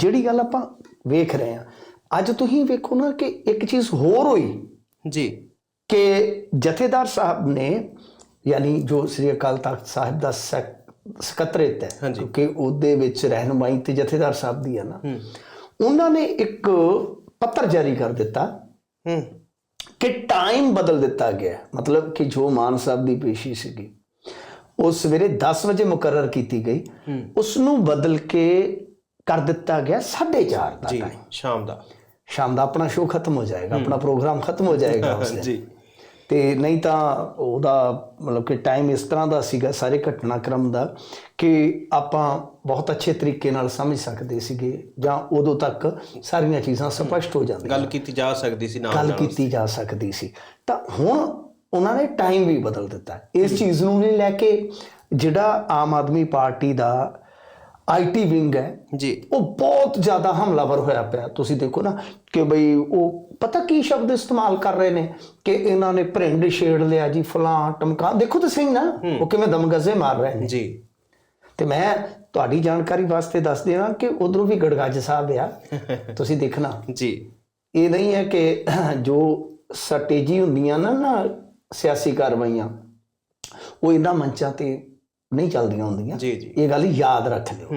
ਜਿਹੜੀ ਗੱਲ ਆਪਾਂ ਵੇਖ ਰਹੇ ਹਾਂ ਅੱਜ ਤੁਸੀਂ ਵੇਖੋ ਨਾ ਕਿ ਇੱਕ ਚੀਜ਼ ਹੋਰ ਹੋਈ। ਜੀ। ਕਿ ਜਥੇਦਾਰ ਸਾਹਿਬ ਨੇ ਯਾਨੀ ਜੋ ਸ੍ਰੀ ਅਕਾਲ ਤਖਤ ਸਾਹਿਬ ਦਾ ਸੈਕ- ਸਕੱਤਰੇਤ ਹੈ। ਕਿਉਂਕਿ ਉਹਦੇ ਵਿੱਚ ਰਹਿਨਮਾਈ ਤੇ ਜਥੇਦਾਰ ਸਾਹਿਬ ਦੀ ਹੈ ਨਾ। ਉਹਨਾਂ ਨੇ ਇੱਕ ਪੱਤਰ ਜਾਰੀ ਕਰ ਦਿੱਤਾ ਹੂੰ। ਕਿ ਟਾਈਮ ਬਦਲ ਦਿੱਤਾ ਗਿਆ। ਮਤਲਬ ਕਿ ਜੋ ਮਾਨ ਸਾਹਿਬ ਦੀ ਪੇਸ਼ੀ ਸੀਗੀ ਉਹ ਸਵੇਰੇ 10 ਵਜੇ ਮੁਕਰਰ ਕੀਤੀ ਗਈ। ਉਸ ਨੂੰ ਬਦਲ ਕੇ ਕਰ ਦਿੱਤਾ ਗਿਆ 4:30 ਦਾ ਜੀ ਸ਼ਾਮ ਦਾ। ਸ਼ਾਮ ਦਾ ਆਪਣਾ ਸ਼ੋਅ ਖਤਮ ਹੋ ਜਾਏਗਾ ਆਪਣਾ ਪ੍ਰੋਗਰਾਮ ਖਤਮ ਹੋ ਜਾਏਗਾ ਉਸ ਦਿਨ ਜੀ। ਤੇ ਨਹੀਂ ਤਾਂ ਉਹਦਾ ਮਤਲਬ ਕਿ ਟਾਈਮ ਇਸ ਤਰ੍ਹਾਂ ਦਾ ਸੀਗਾ ਸਾਰੇ ਘਟਨਾਕ੍ਰਮ ਦਾ ਕਿ ਆਪਾਂ ਬਹੁਤ ਅੱਛੇ ਤਰੀਕੇ ਨਾਲ ਸਮਝ ਸਕਦੇ ਸੀਗੇ ਜਾਂ ਉਦੋਂ ਤੱਕ ਸਾਰੀਆਂ ਚੀਜ਼ਾਂ ਸਪਸ਼ਟ ਹੋ ਜਾਂਦੀਆਂ। ਗੱਲ ਕੀਤੀ ਜਾ ਸਕਦੀ ਸੀ ਨਾਲ ਗੱਲ ਕੀਤੀ ਜਾ ਸਕਦੀ ਸੀ। ਤਾਂ ਹੁਣ ਉਹਨਾਂ ਨੇ ਟਾਈਮ ਵੀ ਬਦਲ ਦਿੱਤਾ। ਇਸ ਚੀਜ਼ ਨੂੰ ਲੈ ਕੇ ਜਿਹੜਾ ਆਮ ਆਦਮੀ ਪਾਰਟੀ ਦਾ ਆਈਟੀ ਵਿੰਗ ਹੈ। ਜੀ। ਉਹ ਬਹੁਤ ਜ਼ਿਆਦਾ ਹਮਲਾਵਰ ਹੋਇਆ ਪਿਆ। ਤੁਸੀਂ ਦੇਖੋ ਨਾ ਕਿ ਬਈ ਉਹ ਪਤਾ ਕੀ ਸ਼ਬਦ ਇਸਤੇਮਾਲ ਕਰ ਰਹੇ ਨੇ ਕਿ ਇਹਨਾਂ ਨੇ ਭਰਿੰਡ ਛੇੜ ਲਿਆ ਜੀ ਫਲਾਂ ਟਮਕਾ। ਦੇਖੋ ਤਾਂ ਸਹੀ ਨਾ ਉਹ ਕਿਵੇਂ ਦਮਗਜ਼ੇ ਮਾਰ ਰਹੇ ਨੇ। ਜੀ। ਤੇ ਮੈਂ ਤੁਹਾਡੀ ਜਾਣਕਾਰੀ ਵਾਸਤੇ ਦੱਸ ਦੇਵਾਂ ਕਿ ਉਧਰੋਂ ਵੀ ਗੜਗੱਜ ਸਾਹਿਬ ਆ। ਤੁਸੀਂ ਦੇਖਣਾ। ਜੀ। ਇਹ ਨਹੀਂ ਹੈ ਕਿ ਜੋ ਸਟ੍ਰੈਟੇਜੀ ਹੁੰਦੀਆਂ ਨਾ ਨਾ ਸਿਆਸੀ ਕਾਰਵਾਈਆਂ ਉਹ ਇਹਨਾਂ ਮੰਚਾਂ ਤੇ ਨਹੀਂ ਚੱਲਦੀਆਂ ਹੁੰਦੀਆਂ। ਜੀ ਜੀ। ਇਹ ਗੱਲ ਯਾਦ ਰੱਖ ਲਿਓ।